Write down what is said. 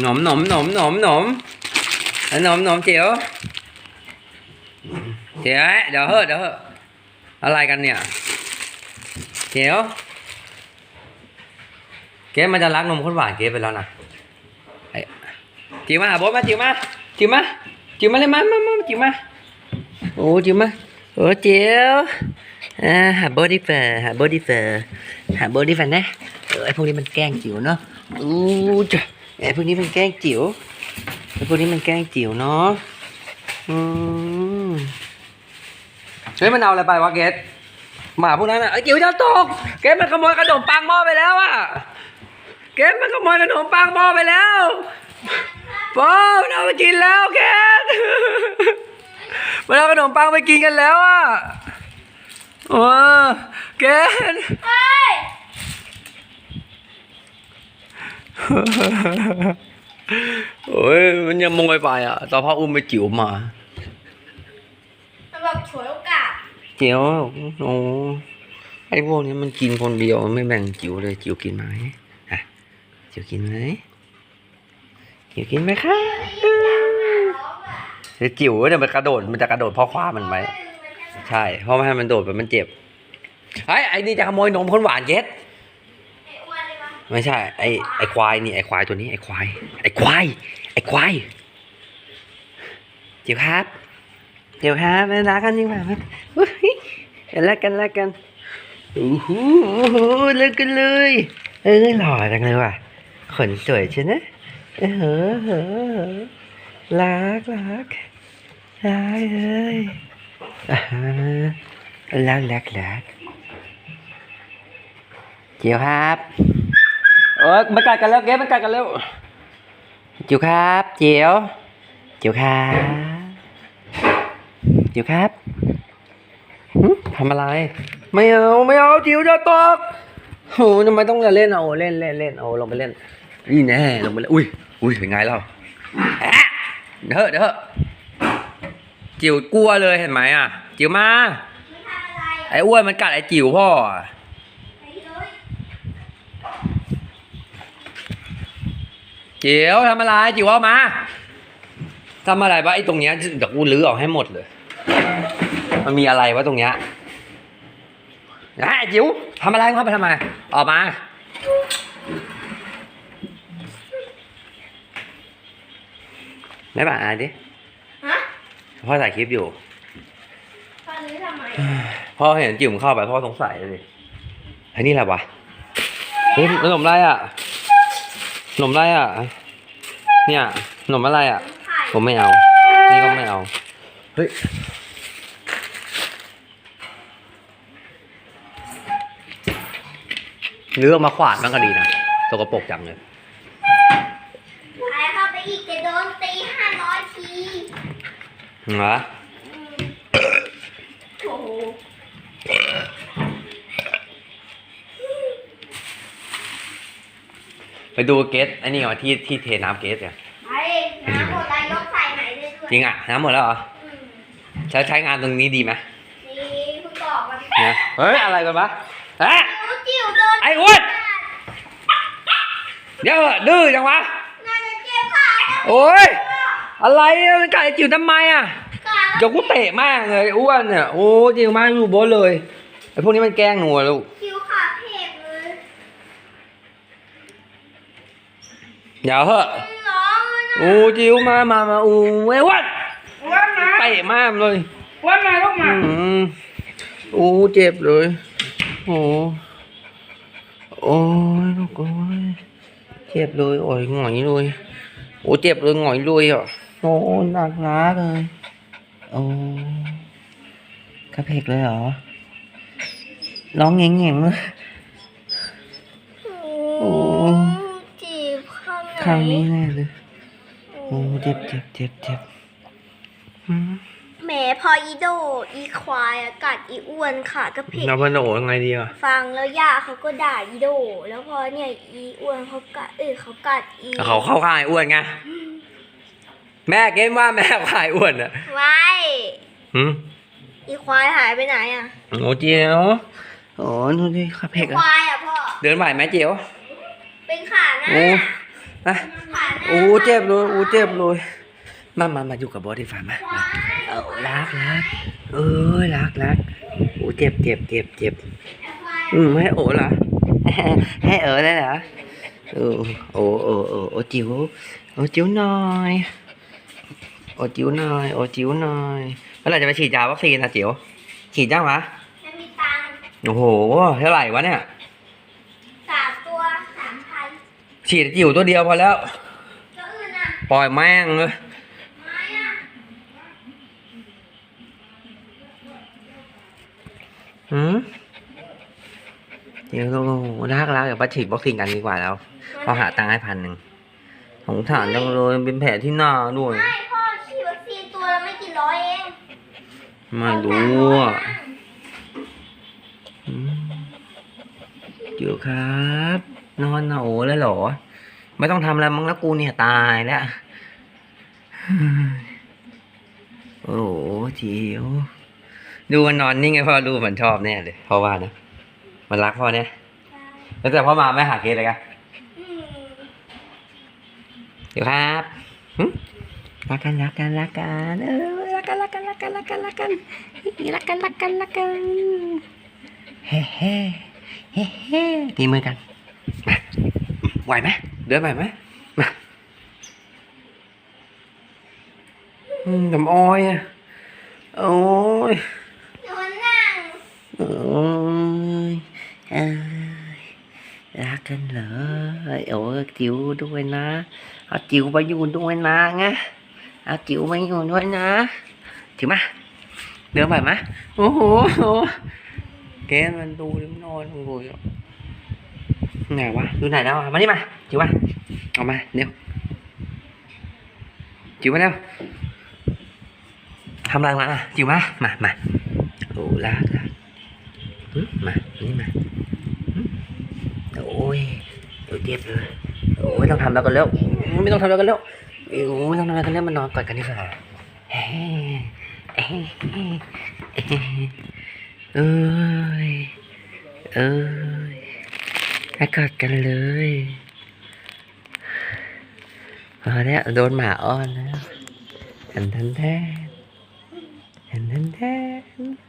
หนมหนมหนมหนมหนมหนมหนมเจียวเจียวเดี๋ยวเฮ้อะเดี๋ยวเฮ้อะอะไรกันเนี่ยเจียวเก๊มันจะรักนมข้นหวานเก๊ไปแล้วนะไอ้จิ๋วมาหาโบ๊ทมาจิ๋วมาจิ๋วมาจิ๋วมาเลยมามามาจิ๋วมาโอ้จิ๋วมาโอ้เจิ๋วอ่าหาโบ๊ทดีเฟอร์หาโบ๊ทดีเฟอร์หาโบ๊ทดีเฟอร์นะเออไอพวกนี้มันแกล้งจิ๋วเนาะอู้จ้ะ ไอพวกนี้มันแกล้งจิ๋วไอพวกนี้มันแกล้งจิ๋วเนาะอืมเฮ้ยมันเอาอะไรไปวะเกดหมาพวกนั้นอะไอจิ๋วจะตกเกดมันขโมยขนมปังหม้อไปแล้วอะเกมมันขโมยขนมปังพ่อไปแล้วพ่อมันเอาไปกินแล้วเกมมันเอาขนมปังไปกินกันแล้วอะโอ้เกม เฮ้ย โอ้ยมันยังมงไปอะตอนพ่ออุ้มไปจิ๋วมามันบอกฉวยโอกาสจิ๋วโอ้ไอ้พวกนี้มันกินคนเดียวมันไม่แบ่งจิ๋วเลยจิ๋วกินไหมอะจิ๋วกินไหมจิ๋วกินไหมคะเดี๋ยวจิ๋วเนี่ยมันกระโดดมันจะกระโดดเพ่อคว้ามันไหมใช่เพราะไม่ให้มันโดดไปมันเจ็บไอ้ยไอ้นี่จะขโมยนมข้นหวานเย็ด ไอ้อ้วนเลยปะ ไม่ใช่ ไอไอควายนี่ไอควายตัวนี้ไอควายไอควายไอควายเจียวครับเจียวครับไม่รักกันจริงป่ะมันอุ๊ยรักกันรักกันโอ้โหรักกันเลยเออหล่อจังเลยว่ะขนสวยใช่ไหมเออเหออเหอะรักรักรักเลยอ่าฮะรักรักรักเจียวครับ เออมันกัดกันแล้วเก๊มันกัดกันแล้วจิ๋วครับจิ๋วจิ๋วครับจิ๋วครับหึทำอะไร ไม่เอาไม่เอาจิ๋วจะตกโอ้ทำไมต้องเล่นเอาเล่นเล่นเล่นเอาลงไปเล่นนี่แน่ลงไปเล่นอุ้ยอุ้ยเป็นไงเราแอะเดี๋ยวเถอะเดี๋ยวเถอะจิ๋วกลัวเลยเห็นไหมอะ จิ๋วมาไม่ทำอะไรไอ้อ้วนมันกัดไอ้จิ๋วพ่ออะ ไอ้เลย จิ๋วทำอะไรจิ๋วเอามาทำอะไรวะไอ้ตรงเนี้ยเดี๋ยวกูรื้อออกให้หมดเลย มันมีอะไรวะตรงเนี้ยไอ้จิ๋วทำอะไรเข้าไปทำไมออกมาไม่บ่ายดิฮะพ่อถ่ายคลิปอยู่ตอนนี้ทำไมพ่อเห็นจิ๋วมันเข้าไปพ่อสงสัยเลยไอ้นี่อะไรวะเฮ้ยขนมอะไรอะข นมอะไรอะ เนี่ยขนมอะไรอะถ่ายผมไม่เอา นี่ก็ไม่เอา เฮ้ย เนื้อมาขวาดมันก็ดีนะ สกปรกจังเลยใครเข้าไปอีกจะโดนตีห้าร้อยทีเหรอ อืมโอ้โห ไปดูเกสไอ้นี่ก่อนที่ที่เทน้ำเกสเนี่ยไอ้น้ำหมดแล้วยกใส่ไหนได้ด้วยจริงอะน้ำหมดแล้วเหรออืมใช้ใช้งานตรงนี้ดีไหมนี่เพิ่งบอกมันเนี่ยเฮ้ยอะไรกันวะฮะจิ๋วจิ๋วโดนไอ้อ้วน เดี๋ยวเถอะดื้อจังวะน่าจะเจ็บขานะโอ้ยอะไรอะมันกัดไอ้จิ๋วทำไมอะขาดเดี๋ยวกูเตะมากเลยอ้วนเนี่ยโอ้จริงมากอยู่โบนเลยไอ้พวกนี้มันแกล้งหนูอะลูก จิ๋วขาเพกเลย เดี๋ยวเหอะร้องเลยนะโอ้จิ๋วมามามาอู้ไอ้อ้วนว่ามาเตะมากเลยว่าม ข้างไหนข้างนี้แน่เลยโอ้เจ็บเจ็บเจ็บเจ็บอืมแหมพออีโดอีควายอะกัดอีอ้วนค่ะก็ผิดเราพันโอยังไงดีอะฟังแล้วย่าเขาก็ด่าอีโด แล้วพอเนี่ยอีอ้วนเขากัดเอ้ยเขากัดอีเขาเข้าข้างไอ้อ้วนไงแม่เกณฑ์ว่าแม่ขายอ้วนอะไม่หืมอีควายหายไปไหนอะโอ้เจียวโอ้ดูดิข้าเพอีกควาอะยอะพ่อเดินไหวไหมเจียวเป็นขาหน้า โอ้ มาผ่านหน้าโอ้เจ็บเลยโอ้เจ็บเลยมามามาอยู่กับบอสดีฟ้ามามาเอารักรักเอ้ยรักรักโอ้เจ็บเจ็บเจ็บเจ็บอืมให้โอ้เหรอให้เออได้เหรอเออโอ้โอ้โอ้โอ้จิ๋วโอ้จิ๋วหน่อยโอ้จิ๋วหน่อยโอ้จิ๋วหน่อยเมื่อไหร่จะไปฉีดยาวัคซีนนะจิ๋วฉีดยังวะจะมีตังค์โอ้โหเท่าไหร่วะเนี่ย สามตัวสามพัน ฉีดจิ๋วตัวเดียวพอแล้วตัวอื่นอะปล่อยแม่งเลยไม่อะหืมเดี๋ยวเรารักรักเดี๋ยวไปฉีดวัคซีนกันดีกว่าแล้วพอหาตังค์ให้พันหนึ่งสงสารจังเลยเป็นแผลที่หน้าด้วย ไม่พ่อฉีดวัคซีนตัวละไม่กี่ร้อยเองไม่รู้อะอืมเดี๋ยวครับ นอนนะโอ้แล้วเหรอ ไม่ต้องทำอะไรมั้งแล้วกูเนี่ยตายแล้วโอ้โหจิ๋วดูมันนอนนิ่งไงพ่อดูมันชอบแน่เลยพ่อว่านะมันรักพ่อเนี่ยแล้วแต่พ่อมาไม่หาเคสเลยกันอืมเดี๋ยวครับหึรักกันรักกันรักกันเออรักกันรักกันรักกันรักกันรักกันรักกันรักกันรักกันเฮ้เฮ้เฮ้เฮ้ตีมือกันมา ไหวไหมเดินไหวไหมมาอืมทำอ้อยอะโอ้ยหนูนั่งโอ้ยเอ้ยรักกันเหรอโอ้ยจิ๋วด้วยนะเอาจิ๋วไปอยู่ด้วยนะไงเอาจิ๋วไปอยู่ด้วยนะจิ๋วมาเดินไปไหมโอ้โหแกมันดูแล้วมันนอนโอ้โห ไหนวะดูไหนแล้วอะมานี่มาจิ๋วมาเอามาเร็วจิ๋วมาเร็วทำอะไรมาอะจิ๋วมามามาโอ้ลากลากมานี่มาโอ้ยโอ้ยเจ็บเลยโอ้ยต้องทำแล้วกันแล้วไม่ต้องทำแล้วกันแล้วโอ้ยไม่ต้องทำแล้วกันแล้วมานนอนกอดกันดีกว่าเฮ้เอ้ยเอ้ย เอ้ยให้กอดกันเลยพอแล้วโดนหมาอ้อนแล้วทันทันแทนทันทันแทน